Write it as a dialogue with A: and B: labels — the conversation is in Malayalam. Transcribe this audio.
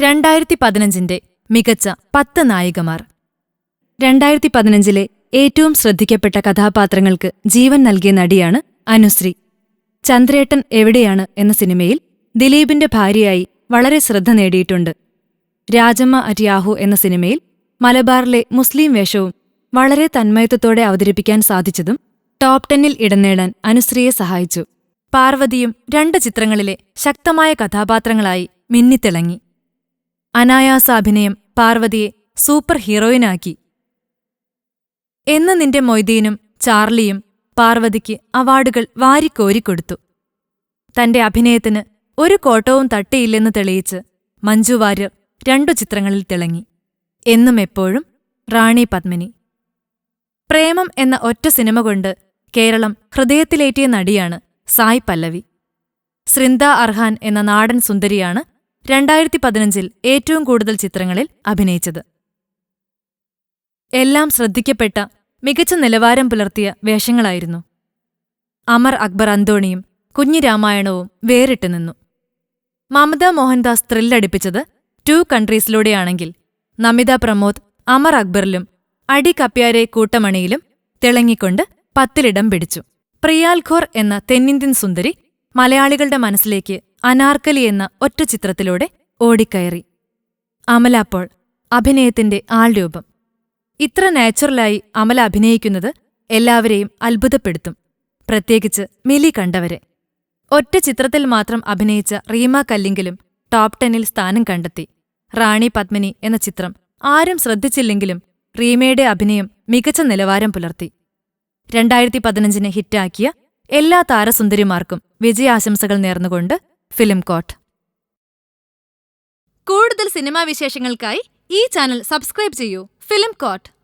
A: രണ്ടായിരത്തി പതിനഞ്ചിന്റെ മികച്ച പത്ത് നായികമാർ. രണ്ടായിരത്തി പതിനഞ്ചിലെ ഏറ്റവും ശ്രദ്ധിക്കപ്പെട്ട കഥാപാത്രങ്ങൾക്ക് ജീവൻ നൽകിയ നടിയാണ് അനുശ്രീ. ചന്ദ്രേട്ടൻ എവിടെയാണ് എന്ന സിനിമയിൽ ദിലീപിന്റെ ഭാര്യയായി വളരെ ശ്രദ്ധ നേടിയിട്ടുണ്ട്. രാജമ്മ അറ്റ് യാഹു എന്ന സിനിമയിൽ മലബാറിലെ മുസ്ലിം വേഷവും വളരെ തന്മയത്വത്തോടെ അവതരിപ്പിക്കാൻ സാധിച്ചതും ടോപ് ടെന്നിൽ ഇടം നേടാൻ അനുശ്രീയെ സഹായിച്ചു. പാർവതിയും രണ്ട് ചിത്രങ്ങളിലെ ശക്തമായ കഥാപാത്രങ്ങളായി മിന്നിത്തിളങ്ങി. അനായാസ അഭിനയം പാർവതിയെ സൂപ്പർ ഹീറോയിനാക്കി. എന്ന് നിന്റെ മൊയ്തീനും ചാർലിയും പാർവതിക്ക് അവാർഡുകൾ വാരിക്കോരിക്കൊടുത്തു. തന്റെ അഭിനയത്തിന് ഒരു കോട്ടവും തട്ടിയില്ലെന്ന് തെളിയിച്ച് മഞ്ജു വാര്യർ രണ്ടു ചിത്രങ്ങളിൽ തിളങ്ങി. എന്നും എപ്പോഴും റാണി പത്മിനി. പ്രേമം എന്ന ഒറ്റ സിനിമ കൊണ്ട് കേരളം ഹൃദയത്തിലേറ്റിയ നടിയാണ് സായ് പല്ലവി. സൃന്ദ അർഹാൻ എന്ന നാടൻ സുന്ദരിയാണ് രണ്ടായിരത്തി പതിനഞ്ചിൽ ഏറ്റവും കൂടുതൽ ചിത്രങ്ങളിൽ അഭിനയിച്ചത്. എല്ലാം ശ്രദ്ധിക്കപ്പെട്ട മികച്ച നിലവാരം പുലർത്തിയ വേഷങ്ങളായിരുന്നു. അമർ അക്ബർ അന്തോണിയും കുഞ്ഞിരാമായണവും വേറിട്ട് നിന്നു. മമത മോഹൻദാസ് ത്രില്ലടിപ്പിച്ചത് ടു കൺട്രീസിലൂടെയാണെങ്കിൽ നമിത പ്രമോദ് അമർ അക്ബറിലും അടി കപ്യാരെ കൂട്ടമണിയിലും തിളങ്ങിക്കൊണ്ട് പത്തിലിടം പിടിച്ചു. പ്രിയാൽ ഖോർ എന്ന തെന്നിന്ത്യൻ സുന്ദരി മലയാളികളുടെ മനസ്സിലേക്ക് അനാർക്കലി എന്ന ഒറ്റ ചിത്രത്തിലൂടെ ഓടിക്കയറി. അമല പോൾ അഭിനയത്തിന്റെ ആൾരൂപം ഇത്ര നാച്ചുറലായി അമല അഭിനയിക്കുന്നത് എല്ലാവരെയും അത്ഭുതപ്പെടുത്തും. പ്രത്യേകിച്ച് മിലി കണ്ടവരെ. ഒറ്റ ചിത്രത്തിൽ മാത്രം അഭിനയിച്ച റീമ കല്ലിങ്കിലും ടോപ് ടെന്നിൽ സ്ഥാനം കണ്ടെത്തി. റാണി പത്മിനി എന്ന ചിത്രം ആരും ശ്രദ്ധിച്ചില്ലെങ്കിലും റീമയുടെ അഭിനയം മികച്ച നിലവാരം പുലർത്തി. രണ്ടായിരത്തി പതിനഞ്ചിന് ഹിറ്റാക്കിയ എല്ലാ താരസുന്ദരിമാർക്കും വിജയാശംസകൾ നേർന്നുകൊണ്ട് ഫിലിം കോട്ട്. കൂടുതൽ സിനിമാ വിശേഷങ്ങൾക്കായി ഈ ചാനൽ സബ്സ്ക്രൈബ് ചെയ്യൂ ഫിലിം കോട്ട്.